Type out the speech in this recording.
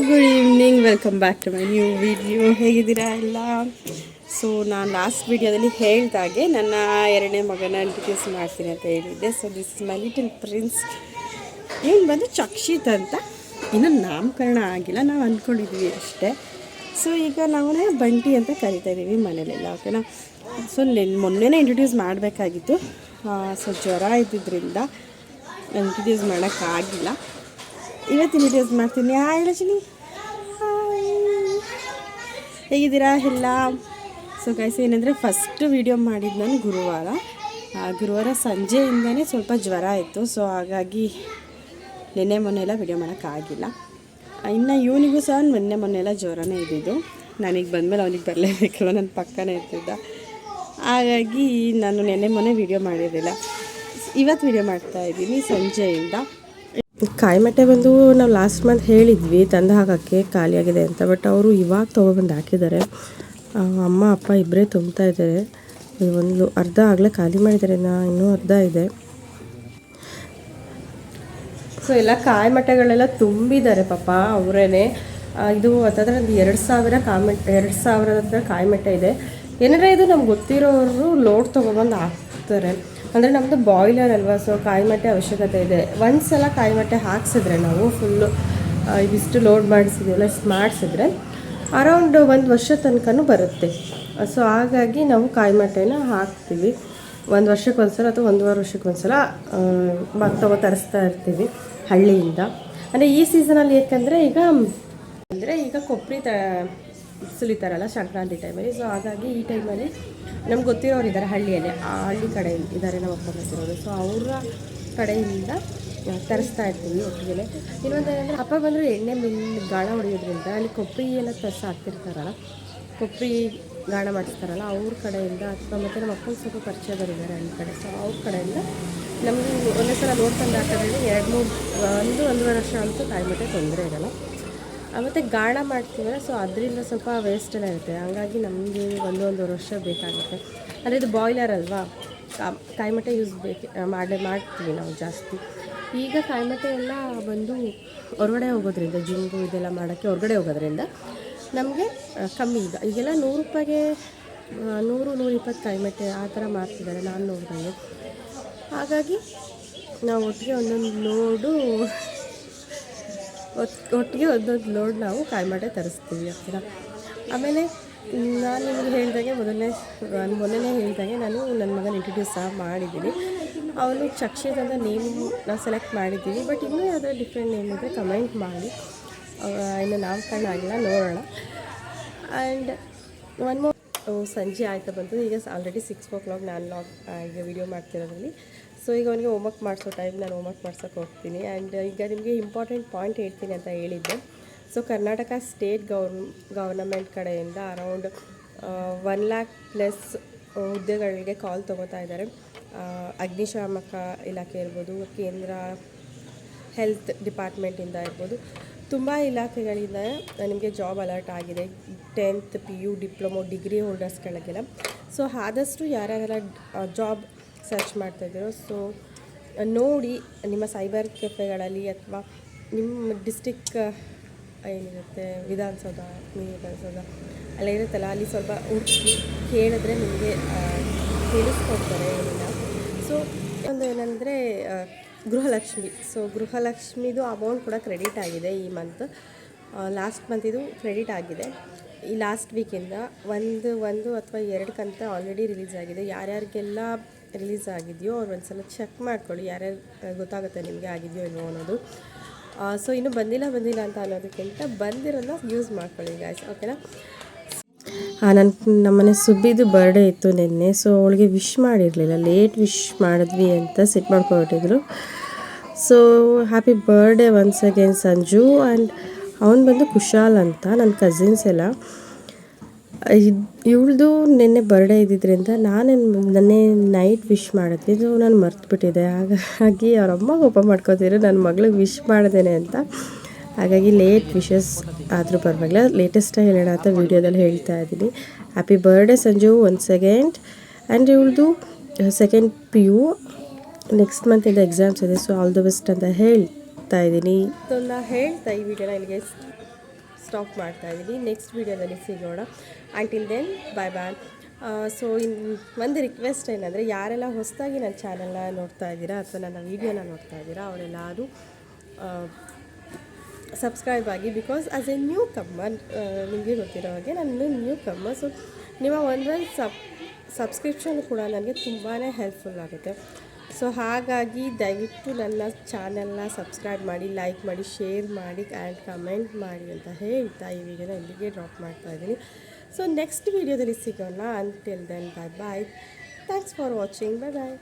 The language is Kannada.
Good evening welcome back to my new video ಹೇಗಿದ್ದೀರಾ ಎಲ್ಲ? ಸೊ ನಾನು ಲಾಸ್ಟ್ ವಿಡಿಯೋದಲ್ಲಿ ಹೇಳ್ದಾಗೆ ನನ್ನ ಎರಡನೇ ಮಗನ ಇಂಟ್ರೊಡ್ಯೂಸ್ ಮಾಡ್ತೀನಿ ಅಂತ ಹೇಳಿದ್ದೆ. So this is my little prince ಇವನು ಬಂದು ಚಕ್ಷಿತ್ ಅಂತ? ಇನ್ನೂ ನಾಮಕರಣ ಆಗಿಲ್ಲ, ನಾವು ಅಂದ್ಕೊಂಡಿದ್ವಿ ಅಷ್ಟೇ. ಸೊ ಈಗ ನಾವು ಬಂಟಿ ಅಂತ ಕರಿತಾ ಇದ್ದೀವಿ ಮನೇಲೆಲ್ಲ ಓಕೆನಾ ಸೊ ನೆನ್ ಮೊನ್ನೆನೇ ಇಂಟ್ರೊಡ್ಯೂಸ್ ಮಾಡಬೇಕಾಗಿತ್ತು. ಸೊ ಜ್ವರ ಇದ್ದಿದ್ದರಿಂದ ಇಂಟ್ರೊಡ್ಯೂಸ್ ಮಾಡೋಕ್ಕಾಗಿಲ್ಲ. ಇವತ್ತು ಇಂಟ್ರಡ್ಯೂಸ್ ಮಾಡ್ತೀನಿ. ಹಾಯ್ ಹಾಯ್ ಹೇಗಿದ್ದೀರಾ? ಎಲ್ಲ? ಸೊ ಗೈಸ್ ಏನಂದರೆ ಫಸ್ಟ್ ವಿಡಿಯೋ ಮಾಡಿದ್ದು ನಾನು ಗುರುವಾರ. ಗುರುವಾರ ಸಂಜೆಯಿಂದನೇ ಸ್ವಲ್ಪ ಜ್ವರ ಇತ್ತು. ಸೊ ಹಾಗಾಗಿ ನಿನ್ನೆ ಮೊನ್ನೆ ಎಲ್ಲ ವಿಡಿಯೋ ಮಾಡೋಕ್ಕಾಗಿಲ್ಲ ಇನ್ನು ಇವನಿಗೂ ಸಹ ಮೊನ್ನೆ ಮೊನ್ನೆ ಎಲ್ಲ ಜ್ವರನೇ ಇದ್ದಿದ್ದು. ನನಗೆ ಬಂದಮೇಲೆ ಅವನಿಗೆ ಬರಲೇಬೇಕಲ್ಲ ನನ್ನ ಪಕ್ಕನೇ ಇರ್ತಿದ್ದ. ಹಾಗಾಗಿ ನಾನು ನೆನ್ನೆ ಮೊನ್ನೆ ವಿಡಿಯೋ ಮಾಡಿರಲಿಲ್ಲ. ಇವತ್ತು ವಿಡಿಯೋ ಮಾಡ್ತಾ ಇದ್ದೀನಿ ಸಂಜೆಯಿಂದ. ಕಾಯಿಮಟ್ಟೆ ಬಂದು ನಾವು ಲಾಸ್ಟ್ ಮಂತ್ ಹೇಳಿದ್ವಿ, ತಂದು ಹಾಕೋಕ್ಕೆ ಖಾಲಿಯಾಗಿದೆ ಅಂತ ಬಟ್ ಅವರು ಇವಾಗ ತೊಗೊಬಂದು ಹಾಕಿದ್ದಾರೆ. ಅಮ್ಮ, ಅಪ್ಪ ಇಬ್ಬರೇ ತುಂಬ್ತಾ ಇದ್ದಾರೆ. ಇದು ಒಂದು ಅರ್ಧ ಆಗಲೇ ಖಾಲಿ ಮಾಡಿದ್ದಾರೆ ನಾ ಇನ್ನೂ ಅರ್ಧ ಇದೆ. ಸೊ ಎಲ್ಲ ಕಾಯಿಮಟ್ಟೆಗಳೆಲ್ಲ ತುಂಬಿದ್ದಾರೆ ಪಾಪ, ಅವರೇನೆ. ಇದು ಅಂತಂದರೆ ಒಂದು ಎರಡು ಸಾವಿರ ಕಾಮೆಂಟ್ ಎರಡು ಸಾವಿರದ ಹತ್ರ ಕಾಯಿಮಟ್ಟೆ ಇದೆ. ಏನಾರ ಇದು ನಮ್ಗೆ ಗೊತ್ತಿರೋರು ಲೋಡ್ ತೊಗೊಬಂದು ಹಾಕ್ತಾರೆ. ಅಂದರೆ ನಮ್ಮದು ಬಾಯ್ಲರ್ ಅಲ್ವಾ ಸೊ ಕಾಯಿಮಟ್ಟೆ ಅವಶ್ಯಕತೆ ಇದೆ. ಒಂದು ಸಲ ಕಾಯಿಮಟ್ಟೆ ಹಾಕ್ಸಿದ್ರೆ ನಾವು ಫುಲ್ಲು ಇದಿಷ್ಟು ಲೋಡ್ ಮಾಡಿಸಿದ್ದೀವಲ್ಲ ಇಷ್ಟು ಮಾಡಿಸಿದ್ರೆ ಅರೌಂಡ್ ಒಂದು ವರ್ಷ ತನಕನೂ ಬರುತ್ತೆ. ಸೊ ಹಾಗಾಗಿ ನಾವು ಕಾಯಿಮಟ್ಟೆನ ಹಾಕ್ತೀವಿ. ಒಂದು ವರ್ಷಕ್ಕೊಂದ್ಸಲ ಅಥವಾ ಒಂದೂವರೆ ವರ್ಷಕ್ಕೊಂದ್ಸಲ ಮಗ ತಗೋ ತರಿಸ್ತಾ ಇರ್ತೀವಿ ಹಳ್ಳಿಯಿಂದ. ಅಂದರೆ ಈ ಸೀಸನಲ್ಲಿ ಏಕೆಂದರೆ ಈಗ, ಅಂದರೆ ಈಗ ಕೊಬ್ಬರಿ ತ ಸುಲಿತಾರಲ್ಲ ಸಂಕ್ರಾಂತಿ ಟೈಮಲ್ಲಿ ಸೊ ಹಾಗಾಗಿ ಈ ಟೈಮಲ್ಲಿ ನಮ್ಗೆ ಗೊತ್ತಿರೋರು ಇದ್ದಾರೆ ಹಳ್ಳಿಯಲ್ಲಿ. ಆ ಹಳ್ಳಿ ಕಡೆ ಇದ್ದಾರೆ ನಮ್ಮ ಅಪ್ಪ ಗೊತ್ತಿರೋರು ಸೊ ಅವರ ಕಡೆಯಿಂದ ತರಿಸ್ತಾ ಇರ್ತೀವಿ ಒಟ್ಟಿಗೆ ಇನ್ನೊಂದು ಏನಂದರೆ, ಹಬ್ಬ ಬಂದರೆ ಎಣ್ಣೆ ಮಿಲ್ ಗಾಣ ಹೊಡೆಯೋದ್ರಿಂದ ಅಲ್ಲಿ ಕೊಬ್ಬರಿ ಎಲ್ಲ ತರಿಸಿ ಹಾಕ್ತಿರ್ತಾರಲ್ಲ, ಕೊಬ್ಬರಿ ಗಾಣ ಮಾಡಿಸ್ತಾರಲ್ಲ, ಅವ್ರ ಕಡೆಯಿಂದ ಅಥವಾ ಮತ್ತು ನಮ್ಮ ಅಪ್ಪನ ಸ್ವಲ್ಪ ಪರಿಚಯದವರಿದ್ದಾರೆ ಅಲ್ಲಿ ಕಡೆ. ಸೊ ಅವ್ರ ಕಡೆಯಿಂದ ನಮಗೆ ಒಂದೇ ಸಲ ನೋಡ್ಕೊಂಡು ಹಾಕೋದ್ರಿಂದ ಎರಡು ಮೂರು, ಒಂದು, ಒಂದೂವರೆ ವರ್ಷ ಅಂತೂ ಕಾಯಿಮಟ್ಟೆ ತೊಂದರೆ ಇರಲ್ಲ. ಮತ್ತು ಗಾಣ ಮಾಡ್ತೀವಲ್ಲ ಸೊ ಅದರಿಂದ ಸ್ವಲ್ಪ ವೇಸ್ಟ್ ಎಲ್ಲ ಇರುತ್ತೆ. ಹಾಗಾಗಿ ನಮಗೆ ಒಂದು ವರ್ಷ ಬೇಕಾಗುತ್ತೆ. ಅಂದರೆ ಇದು ಬಾಯ್ಲರ್ ಅಲ್ವಾ? ಕಾಯಿಮಟ್ಟೆ ಯೂಸ್ ಬೇಕು ಮಾಡೇ ಮಾಡ್ತೀವಿ ನಾವು ಜಾಸ್ತಿ. ಈಗ ಕಾಯಿಮಟ್ಟೆ ಎಲ್ಲ ಬಂದು ಹೊರಗಡೆ ಹೋಗೋದ್ರಿಂದ ಜಿಮ್ಗು ಇದೆಲ್ಲ ಮಾಡೋಕ್ಕೆ ಹೊರಗಡೆ ಹೋಗೋದ್ರಿಂದ ನಮಗೆ ಕಮ್ಮಿ ಈಗ. ಈಗೆಲ್ಲ ನೂರು ರೂಪಾಯಿಗೆ ನೂರು ನೂರು ನೂರಿಪ್ಪತ್ತು ಕಾಯಿಮಟ್ಟೆ ಆ ಥರ ಮಾಡ್ತಿದ್ದಾರೆ ನಾನು ನೋಡಿದಂಗೆ ಹಾಗಾಗಿ ನಾವು ಒಟ್ಟಿಗೆ ಒಂದೊಂದು ಒಟ್ ಒಟ್ಟಿಗೆ ಒಂದೊಂದು ಲೋಡ್ ನಾವು ಕಾಯಿಮಾಡೆ ತರಿಸ್ತೀವಿ ಹತ್ತಿರ ಆಮೇಲೆ, ನಾನು ನಿಮಗೆ ಹೇಳಿದಾಗೆ ಮೊದಲನೇ ನಾನು ಮೊದಲನೇ ಹೇಳಿದಾಗೆ ನಾನು ನನ್ನ ಮಗನ ಇಂಟ್ರಡ್ಯೂಸ್ ಸಹ ಮಾಡಿದ್ದೀನಿ. ಅವನು ಚಕ್ಷಿತ್ ಅಂತ ನೇಮ್, ನಾವು ಸೆಲೆಕ್ಟ್ ಮಾಡಿದ್ದೀವಿ ಬಟ್ ಇನ್ನೂ ಯಾವುದೋ ಡಿಫ್ರೆಂಟ್ ನೇಮ್ ಇದ್ದರೆ ಕಮೆಂಟ್ ಮಾಡಿ. ಇನ್ನು ನಾಮಕರಣ ಆಗಿಲ್ಲ, ನೋಡೋಣ. ಆ್ಯಂಡ್ ಒನ್ ಮೋರ್ ಸಂಜೆ ಆಯ್ತಾ ಬಂತು. ಈಗ ಆಲ್ರೆಡಿ ಸಿಕ್ಸ್ ಓ ಕ್ಲಾಕ್ ನಾನು ಲಾಗ್ ಈಗ ವಿಡಿಯೋ ಮಾಡ್ತಿರೋದ್ರಲ್ಲಿ. ಸೊ ಈಗ ಅವನಿಗೆ ಹೋಮ್ವರ್ಕ್ ಮಾಡಿಸೋ ಟೈಮ್ ನಾನು ಹೋಮ್ವರ್ಕ್ ಮಾಡ್ಸೋಕೆ ಹೋಗ್ತೀನಿ. ಆ್ಯಂಡ್ ಈಗ ನಿಮಗೆ ಇಂಪಾರ್ಟೆಂಟ್ ಪಾಯಿಂಟ್ ಹೇಳ್ತೀನಿ ಅಂತ ಹೇಳಿದ್ದೆ. ಸೊ ಕರ್ನಾಟಕ ಸ್ಟೇಟ್ ಗೌರ್ ಗೌರ್ನಮೆಂಟ್ ಕಡೆಯಿಂದ ಅರೌಂಡ್ ಒನ್ ಲ್ಯಾಕ್ ಪ್ಲಸ್ ಹುದ್ದೆಗಳಿಗೆ ಕಾಲ್ ತೊಗೋತಾ ಇದ್ದಾರೆ. ಅಗ್ನಿಶಾಮಕ ಇಲಾಖೆ ಇರ್ಬೋದು, ಕೇಂದ್ರ ಹೆಲ್ತ್ ಡಿಪಾರ್ಟ್ಮೆಂಟಿಂದ ಇರ್ಬೋದು. ತುಂಬ ಇಲಾಖೆಗಳಿಂದ ನಿಮಗೆ ಜಾಬ್ ಅಲರ್ಟ್ ಆಗಿದೆ. Tenth P U diploma degree ಹೋಲ್ಡರ್ಸ್ಗಳಿಗೆಲ್ಲ so ಆದಷ್ಟು ಯಾರ್ಯಾರೆಲ್ಲ ಜಾಬ್ ಸರ್ಚ್ ಮಾಡ್ತಾಯಿದ್ದೀರೋ ಸೊ ನೋಡಿ ನಿಮ್ಮ ಸೈಬರ್ ಕೆಫೆಗಳಲ್ಲಿ ಅಥವಾ ನಿಮ್ಮ ಡಿಸ್ಟಿಕ್ ಏನಿರುತ್ತೆ, ವಿಧಾನಸೌಧ ವಿಧಾನಸೌಧ, ಅಲ್ಲ ಇರುತ್ತಲ್ಲ ಅಲ್ಲಿ ಸ್ವಲ್ಪ ಹುಡುಕಿ ಕೇಳಿದ್ರೆ ನಿಮಗೆ ತಿಳಿಸ್ಕೊಡ್ತಾರೆ ಏನಿಲ್ಲ. ಸೊ ಒಂದು ಏನಂದರೆ ಗೃಹಲಕ್ಷ್ಮಿ. ಸೊ ಗೃಹಲಕ್ಷ್ಮಿದು ಅಮೌಂಟ್ ಕೂಡ ಕ್ರೆಡಿಟ್ ಆಗಿದೆ ಈ ಮಂತ್ ಲಾಸ್ಟ್ ಮಂತಿದು ಕ್ರೆಡಿಟ್ ಆಗಿದೆ. ಈ ಲಾಸ್ಟ್ ವೀಕಿಂದ ಒಂದು ಒಂದು ಅಥವಾ ಎರಡು ಕಂತ ಆಲ್ರೆಡಿ ರಿಲೀಸ್ ಆಗಿದೆ. ಯಾರ್ಯಾರಿಗೆಲ್ಲ ರಿಲೀಸ್ ಆಗಿದೆಯೋ ಅವ್ರು ಒಂದು ಸಲ ಚೆಕ್ ಮಾಡ್ಕೊಳ್ಳಿ. ಯಾರ್ಯಾರು ಗೊತ್ತಾಗುತ್ತೆ ನಿಮಗೆ ಆಗಿದೆಯೋ ಇಲ್ವೋ ಅನ್ನೋದು. ಸೊ ಇನ್ನೂ ಬಂದಿಲ್ಲ ಬಂದಿಲ್ಲ ಅಂತ ಅನ್ನೋದಕ್ಕಿಂತ ಬಂದಿರೋದನ್ನ ಯೂಸ್ ಮಾಡ್ಕೊಳ್ಳಿ ಗಾಯ್ಸ್ ಓಕೆನಾ ನನ್ನ ನಮ್ಮನೆ ಸುಬ್ಬಿದು ಬರ್ಡೇ ಇತ್ತು ನಿನ್ನೆ ಸೊ ಅವಳಿಗೆ ವಿಶ್ ಮಾಡಿರಲಿಲ್ಲ. ಲೇಟ್ ವಿಶ್ ಮಾಡಿದ್ವಿ ಅಂತ sit ಮಾಡ್ಕೊಬಿಟ್ಟಿದ್ರು so happy birthday once again Sanju and ಅವನು ಬಂದು ಕುಶಾಲ್ ಅಂತ ನನ್ನ ಕಸಿನ್ಸ್ ಎಲ್ಲ. ಇವಳ್ದು ನಿನ್ನೆ ಬರ್ಡೇ ಇದ್ದಿದ್ದರಿಂದ ನಾನು ನೆನ್ನೆ ನೈಟ್ ವಿಶ್ ಮಾಡಿದ್ವಿ ಇದು ನಾನು ಮರ್ತುಬಿಟ್ಟಿದ್ದೆ. ಹಾಗಾಗಿ ಅವ್ರ ಅಮ್ಮ ಓಪನ್ ಮಾಡ್ಕೋತಿದ್ರು ನನ್ನ ಮಗಳಿಗೆ ವಿಶ್ ಮಾಡಿದ್ದೇನೆ ಅಂತ. ಹಾಗಾಗಿ ಲೇಟ್ ವಿಶಸ್ ಆದರೂ ಪರವಾಗಿಲ್ಲ. ಲೇಟೆಸ್ಟಾಗಿ ಹೇಳೋಣ ಅಂತ ವೀಡಿಯೋದಲ್ಲಿ ಹೇಳ್ತಾ ಇದ್ದೀನಿ. Happy birthday Sanju one second and ಇವಳ್ದು second P U next ಮಂತಿಂದ ಎಕ್ಸಾಮ್ಸ್ ಇದೆ ಸೊ ಆಲ್ ದ ಬೆಸ್ಟ್ ಅಂತ ಹೇಳ್ತಾ ಇದ್ದೀನಿ. ಇದನ್ನು ಹೇಳ್ತಾ ಈ ವಿಡಿಯೋನ ಇಲ್ಲಿಗೆ ಸ್ಟಾಪ್ ಮಾಡ್ತಾ ಇದ್ದೀನಿ. ನೆಕ್ಸ್ಟ್ ವೀಡಿಯೋದಲ್ಲಿ ಸಿಗೋಣ. Until then bye bye so in ಒಂದು ರಿಕ್ವೆಸ್ಟ್ ಏನಂದರೆ, ಯಾರೆಲ್ಲ ಹೊಸದಾಗಿ ನನ್ನ ಚಾನಲ್ನ ನೋಡ್ತಾ ಇದ್ದೀರಾ ಅಥವಾ ನನ್ನ ವೀಡಿಯೋನ ನೋಡ್ತಾ ಇದ್ದೀರಾ, ಅವರೆಲ್ಲರೂ ಸಬ್ಸ್ಕ್ರೈಬ್ ಆಗಿ because as a newcomer ನಿಮಗೆ ಗೊತ್ತಿರೋ ಹಾಗೆ ನಾನು ನ್ಯೂ ಕಮ್ಮರ್ ಸೊ ನಿಮ್ಮ ಒಂದೊಂದು ಸಬ್ ಸಬ್ಸ್ಕ್ರಿಪ್ಷನ್ ಕೂಡ ನನಗೆ ತುಂಬಾ ಹೆಲ್ಪ್ಫುಲ್ ಆಗುತ್ತೆ. ಸೊ ಹಾಗಾಗಿ ದಯವಿಟ್ಟು ನನ್ನ ಚಾನಲ್ನ ಸಬ್ಸ್ಕ್ರೈಬ್ ಮಾಡಿ, ಲೈಕ್ ಮಾಡಿ, ಶೇರ್ ಮಾಡಿ ಆ್ಯಂಡ್ ಕಮೆಂಟ್ ಮಾಡಿ ಅಂತ ಹೇಳ್ತಾ ಈ ವಿಡಿಯೋನ ಇಲ್ಲಿಗೆ ಡ್ರಾಪ್ ಮಾಡ್ತಾ ಇದ್ದೀನಿ. ಸೊ ನೆಕ್ಸ್ಟ್ ವೀಡಿಯೋದಲ್ಲಿ ಸಿಗೋಣ. Until then bye bye thanks for watching bye bye